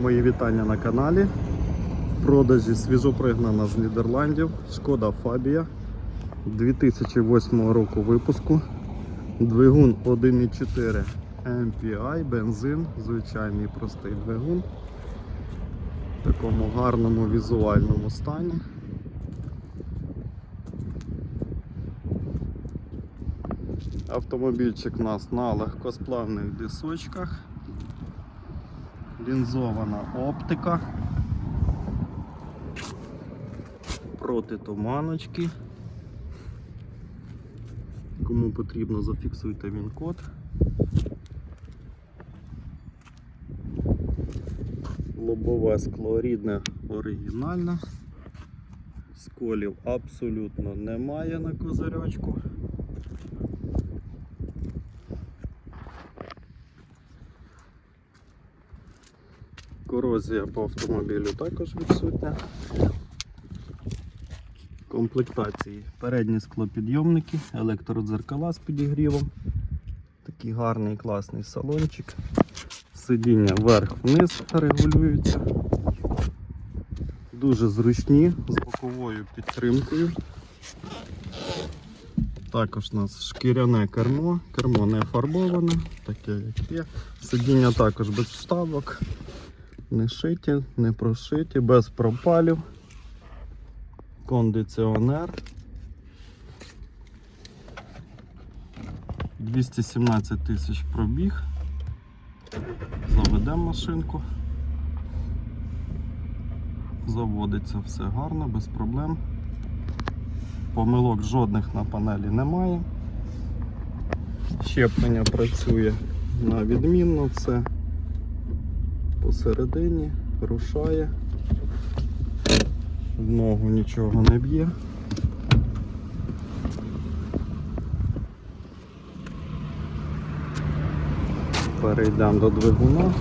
Мої вітання на каналі. В продажі свіжопригнана з Нідерландів Шкода Фабія 2008 року випуску. Двигун 1.4 MPI, бензин, звичайний простий двигун. В такому гарному візуальному стані. Автомобільчик у нас на легкосплавних дисочках. Лінзована оптика. Проти туманочки. Кому потрібно, зафіксуйте він код. Лобове скло рідне оригінальне. Сколів абсолютно немає на козирьочку. Корозія по автомобілю також відсутня. Комплектації передні склопідйомники, електродзеркала з підігрівом. Такий гарний класний салончик. Сидіння вверх-вниз регулюються. Дуже зручні, з боковою підтримкою. Також у нас шкіряне кермо, кермо не фарбоване, таке як є. Сидіння також без вставок. Не шиті, не прошиті, без пропалів. Кондиціонер. 217 тисяч пробіг. Заведемо машинку. Заводиться все гарно, без проблем. Помилок жодних на панелі немає. Щеплення працює на відмінно все посередині, рушає, в ногу нічого не б'є. Перейдемо до двигуна.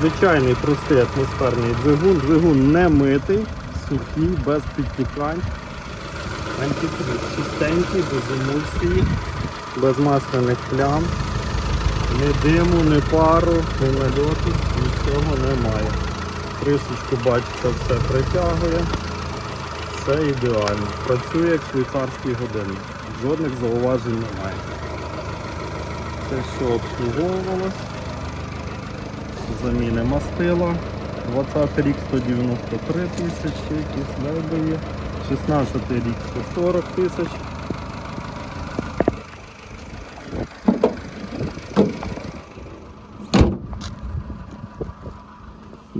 Звичайний простий атмосферний двигун, двигун не митий, сухий, без підтікань. Антифриз чистенький, без емульсії, без масляних плям. Ні диму, ні пару, ні нальоту, нічого немає. Кришечку, бачите, все притягує. Все ідеально. Працює як швейцарський годинник. Жодних зауважень немає. Це що обслуговувалось. Заміни мастила. 20 рік 193 тисячі, якісь лебої. 16 рік 140 тисяч.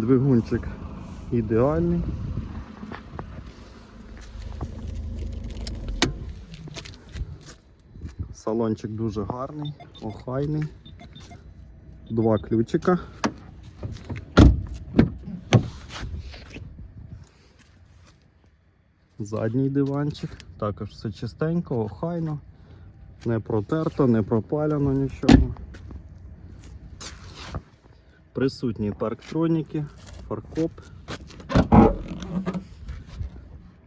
Двигунчик ідеальний. Салончик дуже гарний, охайний. Два ключика. Задній диванчик. Також все чистенько, охайно, не протерто, не пропалено нічого. Присутні парктроніки, фаркоп.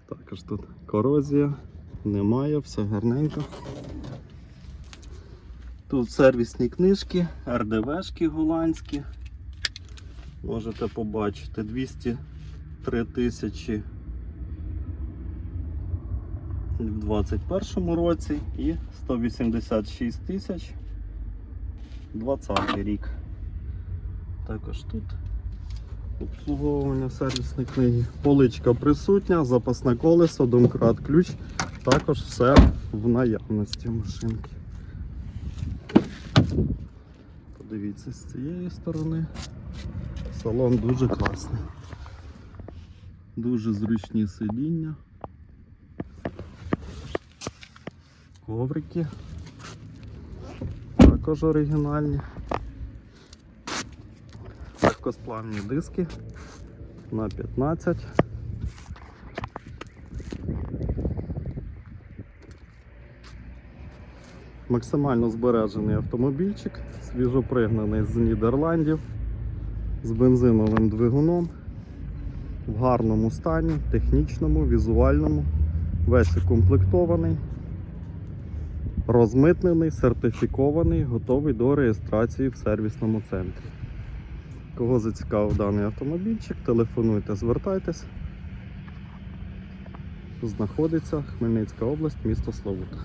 Також тут корозія, немає, все гарненько. Тут сервісні книжки, РДВшки голландські. Можете побачити 203 тисячі в 2021 році і 186 тисяч 2020 рік. Також тут обслуговування сервісної книги. Поличка присутня, запасне колесо, домкрат, ключ. Також все в наявності машинки. Подивіться з цієї сторони. Салон дуже класний. Дуже зручні сидіння. Коврики. Також оригінальні. Легкосплавні диски на 15. Максимально збережений автомобільчик, свіжопригнаний з Нідерландів, з бензиновим двигуном, в гарному стані, технічному, візуальному, весь укомплектований. Розмитнений, сертифікований, готовий до реєстрації в сервісному центрі. Кого зацікавив даний автомобільчик, телефонуйте, звертайтесь. Знаходиться Хмельницька область, місто Славута.